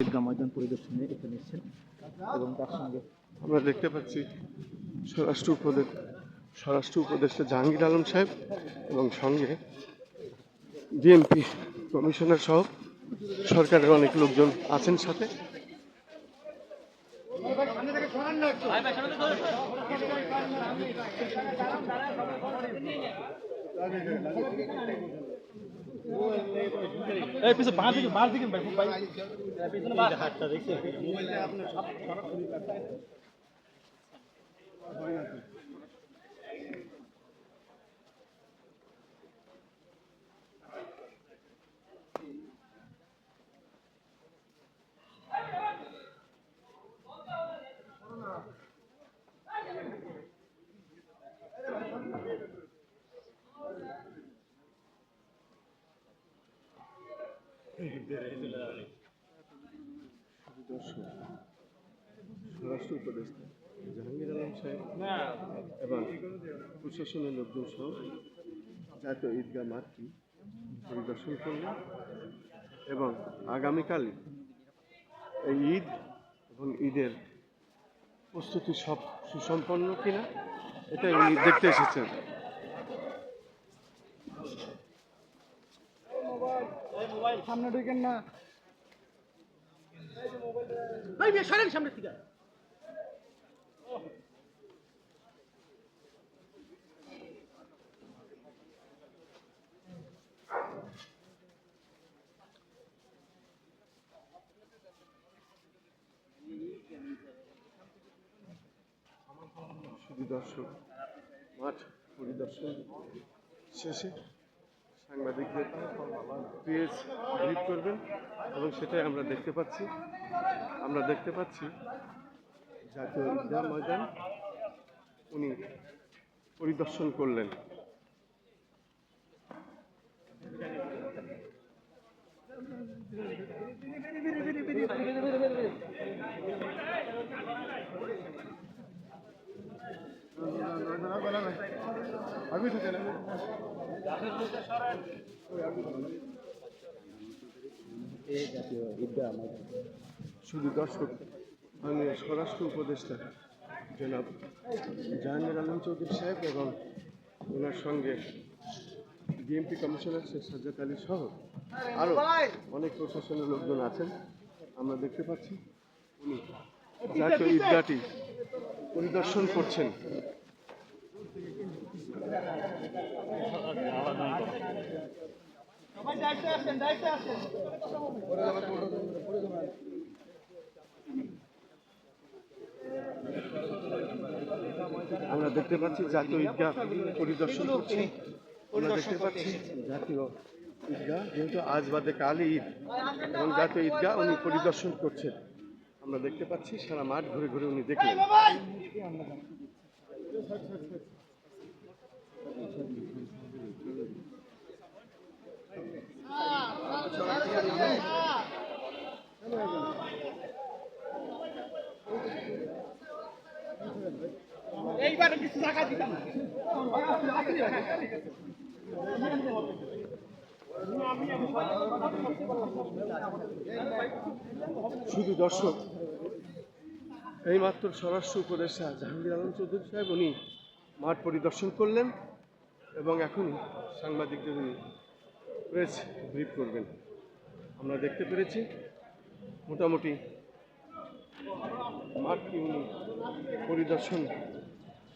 ঈদগাহ ময়দান পরিদর্শনে এখানে এসেছেন এবং তার সঙ্গে আমরা দেখতে পাচ্ছি স্বরাষ্ট্র উপদেশ স্বরাষ্ট্র উপদেষ্টা জাহাঙ্গীর আলম সাহেব এবং সঙ্গে ডিএমপি কমিশনার সহ সরকারের অনেক লোকজন আছেন সাথে। এই পিছে বাঁ দিকে বাঁ দিকে ভাই ভাই পিছনে বাঁ হাতটা দেখছি স্বরাষ্ট্র উপদেষ্টা জাহাঙ্গীর আলম সাহেব এবং প্রশাসনের লোকজন সহ জাতীয় ঈদগাহ মাঠটি পরিদর্শন করলেন এবং আগামীকালই এই ঈদ এবং ঈদের প্রস্তুতি সব সুসম্পন্ন কিনা এটাই উনি দেখতে এসেছেন। সামনে ঢুকেন না। ভাই ভাই সরেন সামনে থেকে দর্শক মাঠ পরিদর্শন শেষে? সাংবাদিকদের প্রেস ব্রিফ করবেন এবং সেটাই আমরা দেখতে পাচ্ছি। আমরা দেখতে পাচ্ছি জাতীয় ঈদগাহ ময়দান। উনি পরিদর্শন করলেন। শুধু দর্শক মাননীয় স্বরাষ্ট্র উপদেষ্টা জনাব জাহাঙ্গীর আলম চৌধুরী সাহেব এবং ওনার সঙ্গে ডিএমপি কমিশনার শেখ সাজ্জাদ আলী সহ আরও অনেক প্রশাসনের লোকজন আছেন। আমরা দেখতে পাচ্ছি উনি জাতীয় ঈদগাহটি পরিদর্শন করছেন। আমরা দেখতে পাচ্ছি জাতীয় ঈদগাহ পরিদর্শন করছি। আমরা দেখতে পাচ্ছি জাতীয় ঈদগাহ, যেহেতু আজ বাদে কালই ঈদ, এবং জাতীয় ঈদগাহ উনি পরিদর্শন করছেন। আমরা দেখতে পাচ্ছি সারা মাঠ ঘুরে ঘুরে উনি দেখলেন। শুধু দর্শক, এইমাত্র স্বরাষ্ট্র উপদেষ্টা জাহাঙ্গীর আলম চৌধুরী সাহেব, উনি মাঠ পরিদর্শন করলেন এবং এখনই সাংবাদিকদের উনি প্রেস ব্রিফ করবেন। আমরা দেখতে পেরেছি, মোটামুটি মাঠটি উনি পরিদর্শন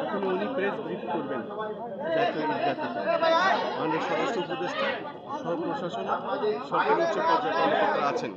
এখন উনি প্রেস ব্রিফ করবেন। জাতীয় আমাদের স্বরাষ্ট্র উপদেষ্টা, সহ প্রশাসন সরকারি উচ্চ পর্যায়ে কর্মকর্তা আছেন।